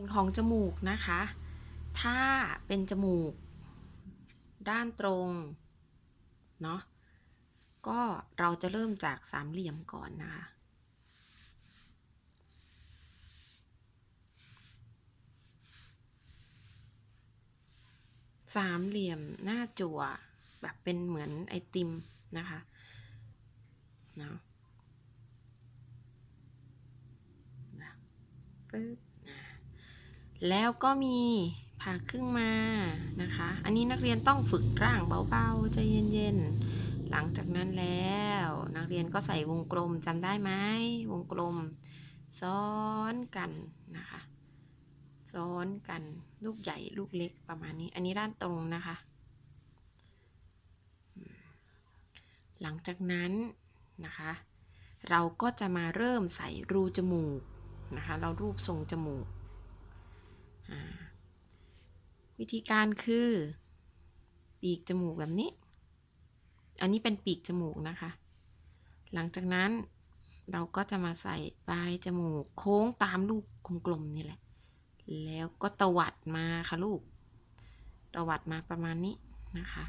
วนของจมูกนะคะ ถ้าเป็นจมูก ด้านตรง เนาะ ก็เราจะเริ่มจากสามเหลี่ยมก่อนนะคะ สามเหลี่ยมหน้าจั่วแบบเป็นเหมือนไอติมนะคะ เนาะปึ๊บ แล้วก็มีผ่าครึ่งมานะคะ อันนี้นักเรียนต้องฝึกร่างเบาๆใจเย็นๆ หลังจากนั้นแล้ว นักเรียนก็ใส่วงกลมจำได้ไหมวงกลม ซ้อนกันนะคะ ซ้อนกันลูกใหญ่ลูกเล็กประมาณนี้ อันนี้ด้านตรงนะคะ หลังจากนั้นนะคะ เราก็จะมาเริ่มใส่รูจมูกนะคะ เรารูปทรงจมูก วิธีการคือ ปีกจมูกแบบนี้ อันนี้เป็นปีกจมูกนะคะ หลังจากนั้นเราก็จะมาใส่ปลายจมูกโค้งตามลูกกลมๆนี่แหละ แล้วก็ตวัดมาค่ะลูก ตวัดมาประมาณนี้นะคะ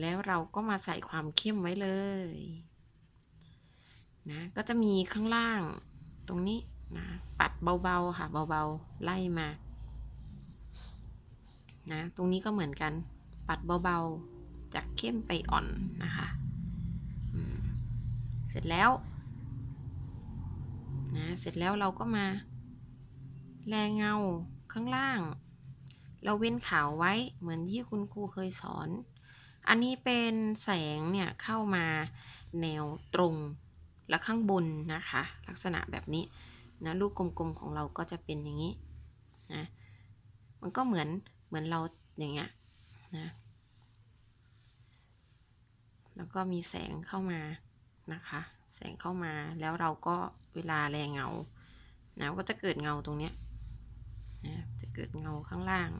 แล้วเราก็มาใส่ความเข้มไว้เลย นะ ก็จะมีข้างล่าง เบาๆค่ะเบาๆไล่มานะตรงนี้ก็เหมือนกันปัดเบาๆจากเข้มไปอ่อนนะคะอืมเสร็จแล้วนะเสร็จแล้วเราก็มา แรงเงาข้างล่าง เราเว้นขาวไว้เหมือนที่คุณครูเคยสอน อันนี้เป็นแสงเนี่ยเข้ามาแนวตรงและข้างบนนะคะ ลักษณะแบบนี้ นะลูกกลมๆของเราก็จะเป็นอย่างนี้นะมันก็เหมือนเหมือนเราอย่างเงี้ยนะแล้วก็มีแสงเข้ามานะคะ แสงเข้ามาแล้วเราก็เวลาแรงเงานะก็จะเกิดเงาตรงเนี้ยนะจะเกิดเงาข้างล่าง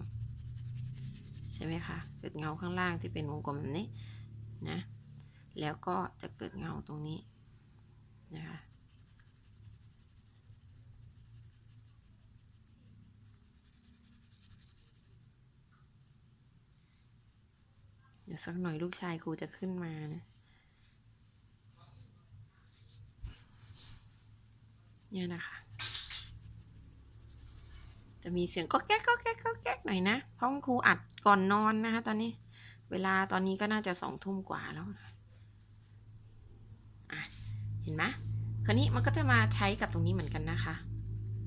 ใช่ไหมคะเกิดเงาข้างล่างที่เป็นวงกลมแบบนี้นะแล้วก็จะเกิดเงาตรงนี้นะคะ ดี๋ยวสักหน่อยลูกชายครูจะขึ้นมานะเนี่ยนะคะ จะมีเสียงก็แก๊กก็แก๊กก็แก๊กหน่อยนะเพราะคุณครูอัดก่อนนอนนะคะ ตอนนี้ เวลาตอนนี้ก็น่าจะสองทุ่มกว่าแล้วอะเห็นไหมคราวนี้มันก็จะมาใช้กับตรงนี้เหมือนกันนะคะ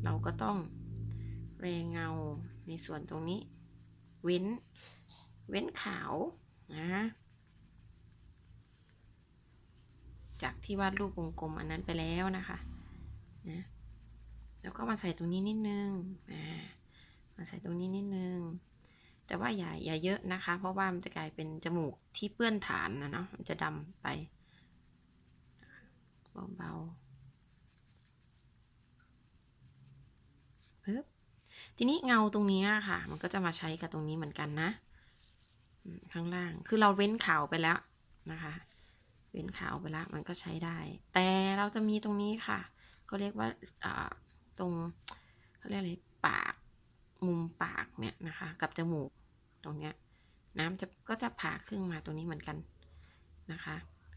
เราก็ต้องแรงเงาในส่วนตรงนี้ เว้น เว้นขาว นะจากที่วาดรูปวงกลมอันนั้นไปแล้วนะคะนะแล้วก็มาใส่ตรงนี้นิดนึงอ่ามาใส่ตรงนี้นิดนึง แต่ว่าอย่าอย่าเยอะนะคะ เพราะว่ามันจะกลายเป็นจมูกที่เปื้อนฐานนะเนาะมันจะดำไปเบาๆปึ๊บทีนี้เงาตรงนี้ค่ะ มันก็จะมาใช้กับตรงนี้เหมือนกันนะ ข้างล่าง คือเราเว้นขาวไปแล้วนะคะ เว้นขาวไปแล้วมันก็ใช้ได้ แต่เราจะมีตรงนี้ค่ะ ก็เรียกว่าตรงเขาเรียกอะไรปากมุมปากเนี่ยนะคะ กับจมูกตรงเนี้ยน้ำจะก็จะผ่าครึ่งมาตรงนี้เหมือนกันนะคะ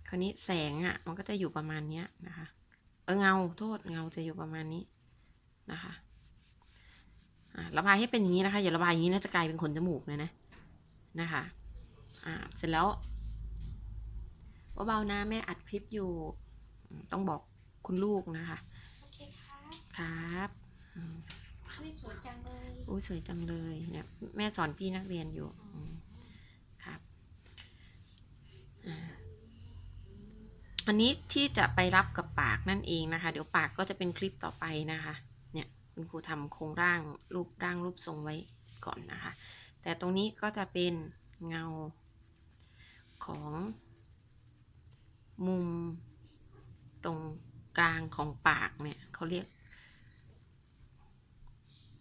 คราวนี้แสงอะมันก็จะอยู่ประมาณเนี้ยนะคะ เออเงาโทษเงาจะอยู่ประมาณนี้นะคะอ่าระบายให้เป็นอย่างนี้นะคะอย่าระบายอย่างนี้นะจะกลายเป็นขนจมูกเลยนะนะคะ อ่าเสร็จแล้วเบาๆนะแม่อัดคลิปอยู่อืมต้องบอกคุณลูกนะคะ โอเคครับครับอืมไม่สวยจังเลยอุ้ยสวยจังเลยเนี่ยแม่สอนพี่นักเรียนอยู่อืมครับอ่าอันนี้ที่จะไปรับกับปากนั่นเองนะคะ เดี๋ยวปากก็จะเป็นคลิปต่อไปนะคะ เนี่ยคุณครูทำโครงร่างรูปร่างรูปทรงไว้ก่อนนะคะ แต่ตรงนี้ก็จะเป็นเงา ของ มุมตรงกลางของปากเนี่ยเขาเรียก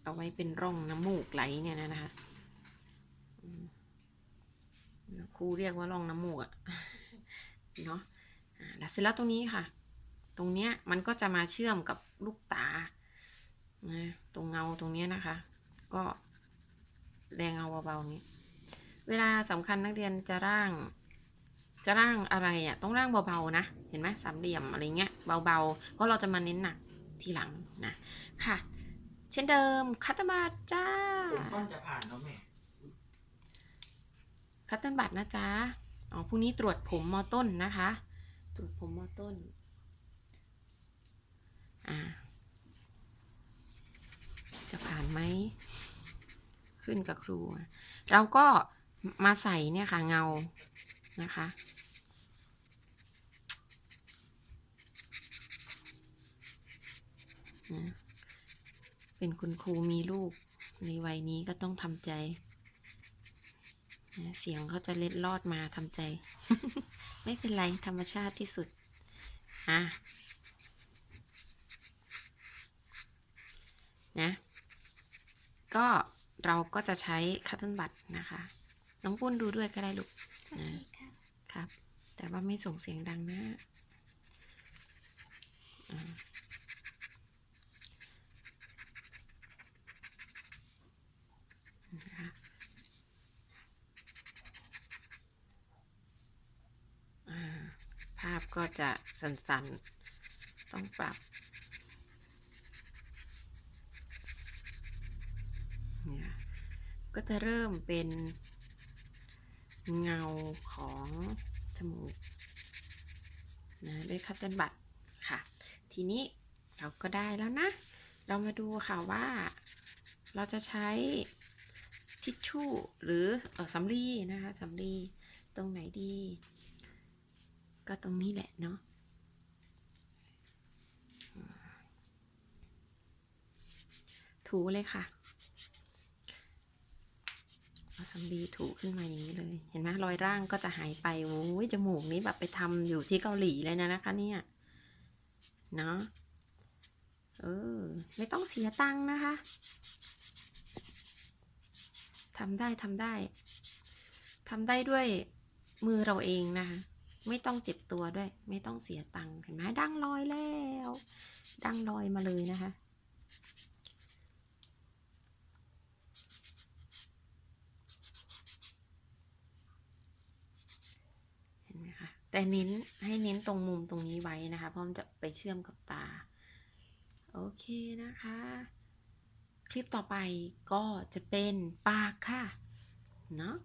เอาไว้เป็นร่องน้ำมูกไหลเนี่ยนะคะครูเรียกว่าร่องน้ำมูกอะเนาะอ่าแล้วเสร็จแล้วตรงนี้ค่ะ ตรงเนี้ยมันก็จะมาเชื่อมกับลูกตานะตรงเงาตรงเนี้ยนะคะ ก็แรงเงาเบาๆอย่างนี้ เวลาสำคัญนักเรียนจะร่าง จะร่างอะไรอะต้องร่างเบาๆนะ เห็นไหมสามเหลี่ยมอะไรเงี้ยเบาๆ เพราะเราจะมาเน้นหนักทีหลังนะค่ะ เช่นเดิมคัตเตอร์บัตจ้าผมก้อนจะผ่านแล้วแม่คัตเตอร์บัตนะจ๊ะอ๋อพรุ่งนี้ตรวจผมมอต้นนะคะ ตรวจผมมอต้นอ่าจะผ่านไหมขึ้นกับครูอะเราก็มาใส่เนี่ยค่ะเงา นะคะ เป็นคุณครูมีลูกในวัยนี้ก็ต้องทำใจ เสียงเขาจะเล็ดลอดมาทำใจ ไม่เป็นไรธรรมชาติที่สุด อะ นะ ก็เราก็จะใช้คัตเติลบัตนะคะ น้องปุ้นดูด้วยก็ได้ลูกโอเคค่ะ ครับ แต่ว่าไม่ส่งเสียงดังนะนะคะภาพก็จะสั่นๆ ต้องปรับเนี่ยก็จะเริ่มเป็น เงาของจมูกนะด้วยคัตเติลบัตค่ะ ทีนี้เราก็ได้แล้วนะ เรามาดูค่ะว่าเราจะใช้ทิชชู่หรือเออสำลีนะคะสำลีตรงไหนดี ก็ตรงนี้แหละเนาะถูเลยค่ะ เอาสำลีถูขึ้นมาอย่างนี้เลย เห็นไหมรอยร่างก็จะหายไปโอ้ยจมูกนี้แบบไปทำอยู่ที่เกาหลีเลยนะนะคะ เนี่ยเนาะเออ ไม่ต้องเสียตังค์นะคะทำได้ทำได้ทำได้ด้วยมือเราเองนะคะ ไม่ต้องเจ็บตัวด้วย ไม่ต้องเสียตังค์เห็นไหมดังลอยแล้ว ดังลอยมาเลยนะคะ เห็นไหมคะ แต่เน้นให้เน้นตรงมุมตรงนี้ไว้นะคะ เพราะมันจะไปเชื่อมกับตา โอเคนะคะ คลิปต่อไปก็จะเป็นปากค่ะ เนาะ